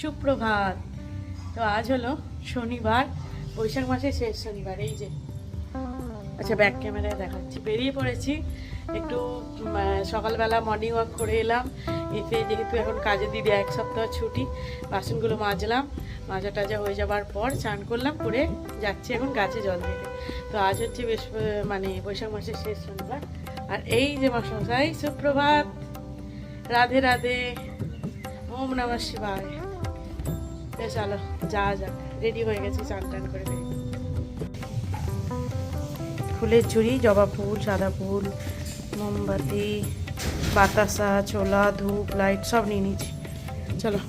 সুপ্রভাত। তো আজ হলো শনিবার, বৈশাখ মাসের শেষ শনিবার, এই যে। আচ্ছা ব্যাক ক্যামেরায় দেখাচ্ছি। বেরিয়ে পড়েছি। একটু সকালবেলা মর্নিং ওয়াক করে এলাম। এতে যেহেতু এখন কাজে দিদি এক সপ্তাহ ছুটি, বাসনগুলো মাজলাম। মাজা টাজা হয়ে যাবার পর চান করলাম, করে যাচ্ছি এখন গাছে জল দিতে তো আজ হচ্ছে বেশ মানে বৈশাখ মাসের শেষ শনিবার। আর এই যে মশাই সুপ্রভাত। রাধে রাধে। ওম নমঃ শিবায়। চলো যা যাক। রেডি হয়ে গেছি, চান টান করে। ফুলের ঝুড়ি, জবা ফুল, সাদা ফুল, মোমবাতি, বাতাসা, ছোলা, ধূপ লাইট সব নিয়ে নিচ্ছি চলো।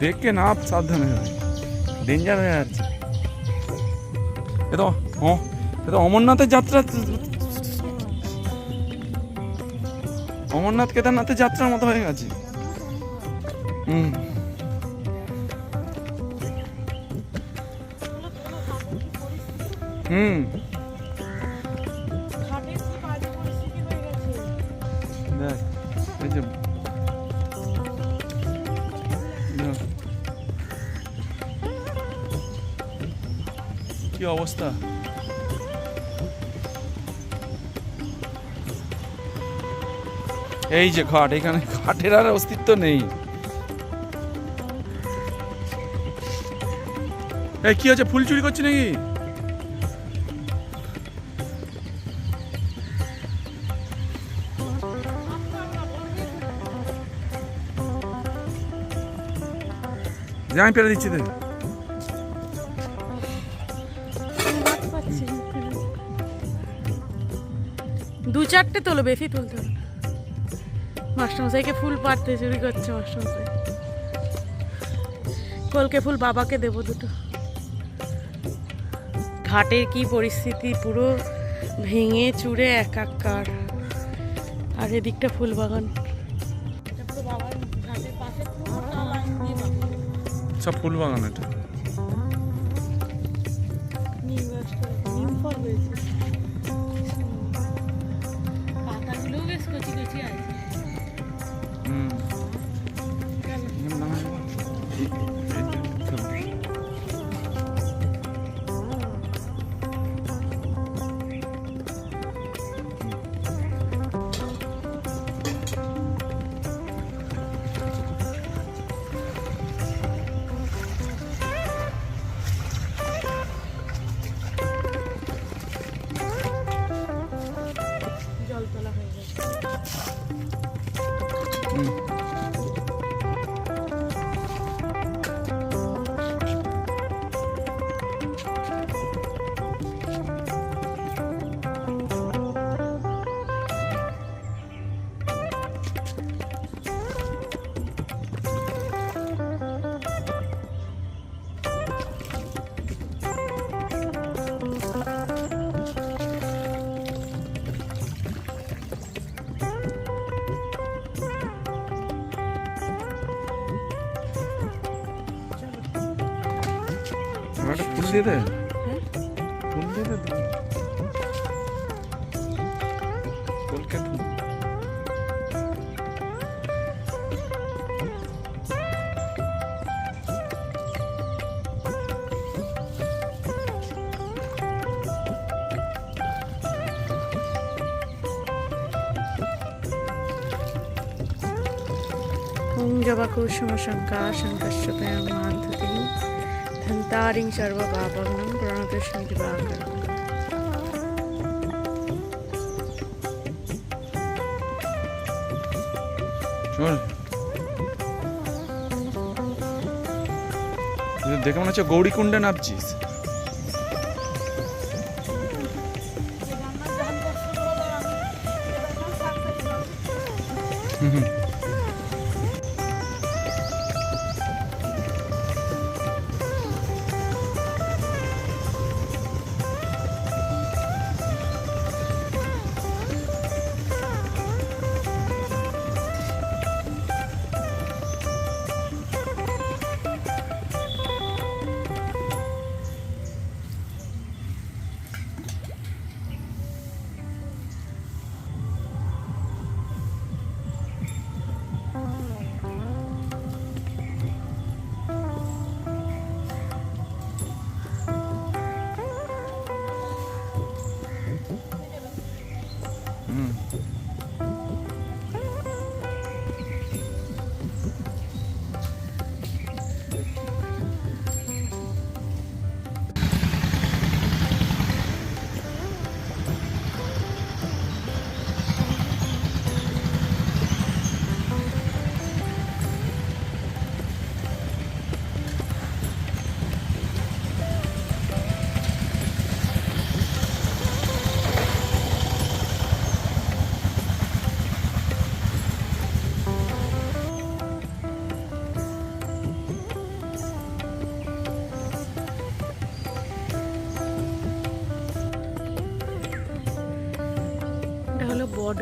দেখে না সাবধানে ডেঞ্জার হয়ে যাচ্ছে এ তো এ তো অমরনাথের যাত্রা অমরনাথ কেদারনাথের যাত্রার মতো হয়ে গেছে হুম হুম দেখ এই যে কি অবস্থা? এই যে খাট এখানে খাটের আর অস্তিত্ব নেই। এই কি হচ্ছে ফুল চুরি করছি নাকি? আমি পেরে দিচ্ছি দেখ দু চারটে তোলো বেশি তুলতে হবে। মাস্টারমশাইকে ফুল পাড়তে চুরি করছে মাস্টারমশাই। কলকে ফুল বাবাকে দেবো দুটো। ঘাটের কি পরিস্থিতি পুরো ভেঙে চুড়ে একাকার। আর এদিকটা ফুল বাগান। সব ফুল বাগান এটা। নিম ফল হয়েছে। পাতাগুলোও বেশ কচি কচি আছে দিয়ে দে হ্যাঁ? ফুল দিয়ে দে তো। ফুলকে ফুল ॐ హంతారిం సర్వ పాపగ్నం ప్రణపశ్యంతి ప్రాకరణం দেখে মনে হচ্ছে গৌরীকুণ্ডে নামছিস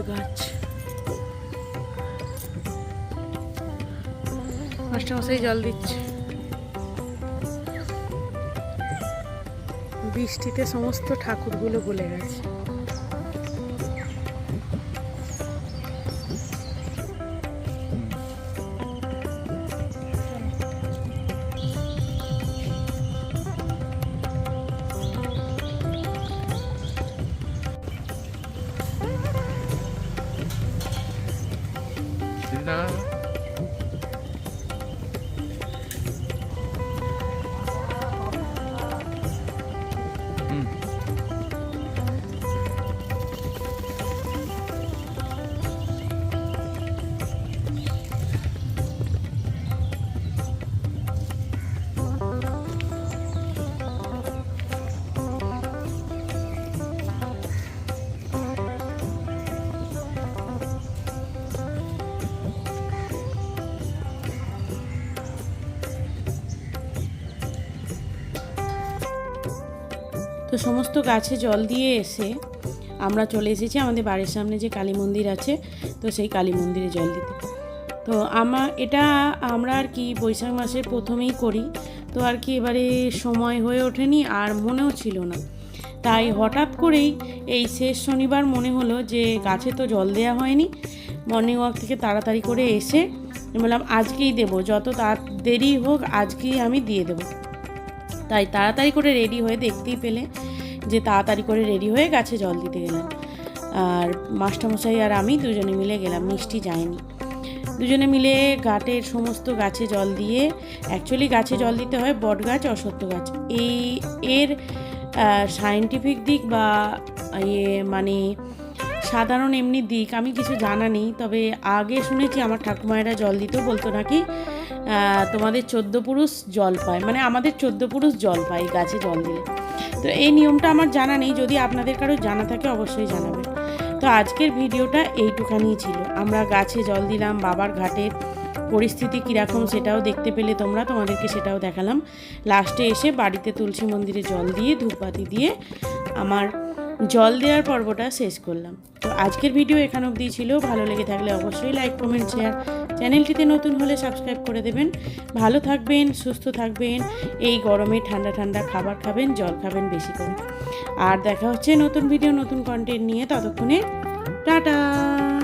গাছ। মাস্টারমশাই জল দিচ্ছে। বৃষ্টিতে সমস্ত ঠাকুরগুলো গলে গেছে। তো সমস্ত গাছে জল দিয়ে এসে আমরা চলে এসেছি আমাদের বাড়ির সামনে যে কালী মন্দির আছে, তো সেই কালী মন্দিরে জল দিতে। তো আমার এটা আমরা আর কি বৈশাখ মাসের প্রথমেই করি। তো আর কি এবারে সময় হয়ে ওঠেনি, আর মনেও ছিল না। তাই হঠাৎ করেই এই শেষ শনিবার মনে হলো যে গাছে তো জল দেওয়া হয়নি। মর্নিং ওয়াক থেকে তাড়াতাড়ি করে এসে বললাম, আজকেই দেবো, যত তাড় দেরি হোক আজকেই আমি দিয়ে দেবো। তাই তাড়াতাড়ি করে রেডি হয়ে দেখতেই পেলে যে তাড়াতাড়ি করে রেডি হয়ে গাছে জল দিতে গেলাম আর মাস্টারমশাই আর আমি দুজনে মিলে গেলাম, মিষ্টি যায়নি। দুজনে মিলে ঘাটের সমস্ত গাছে জল দিয়ে অ্যাকচুয়ালি গাছে জল দিতে হয় বট গাছ অসত্য গাছ। এই এর সায়েন্টিফিক দিক বা ইয়ে মানে সাধারণ এমনি দিক আমি কিছু জানা নেই, তবে আগে শুনেছি আমার ঠাকুমায়েরা জল দিতেও বলতো নাকি তোমাদের চোদ্দ পুরুষ জল পায়। মানে আমাদের চোদ্দ পুরুষ জল পায় এই গাছে জল দিলে। তো এই নিয়মটা আমার জানা নেই, যদি আপনাদের কারও জানা থাকে অবশ্যই জানাবেন। তো আজকের ভিডিওটা এইটুখানিই ছিল। আমরা গাছে জল দিলাম, বাবার ঘাটের পরিস্থিতি কীরকম সেটাও দেখতে পেলে তোমরা, তোমাদেরকে সেটাও দেখালাম। লাস্টে এসে বাড়িতে তুলসী মন্দিরে জল দিয়ে ধূপবাতি দিয়ে আমার জল দেওয়ার পর্বটা শেষ করলাম। তো আজকের ভিডিও এখান অব্দি ছিল। ভালো লেগে থাকলে অবশ্যই লাইক, কমেন্ট, শেয়ার চ্যানেলটিতে নতুন হলে সাবস্ক্রাইব করে দেবেন। ভালো থাকবেন, সুস্থ থাকবেন। এই গরমে ঠান্ডা ঠান্ডা খাবার খাবেন, জল খাবেন বেশি করে। আর দেখা হচ্ছে নতুন ভিডিও, নতুন কন্টেন্ট নিয়ে। ততক্ষণে টাটা!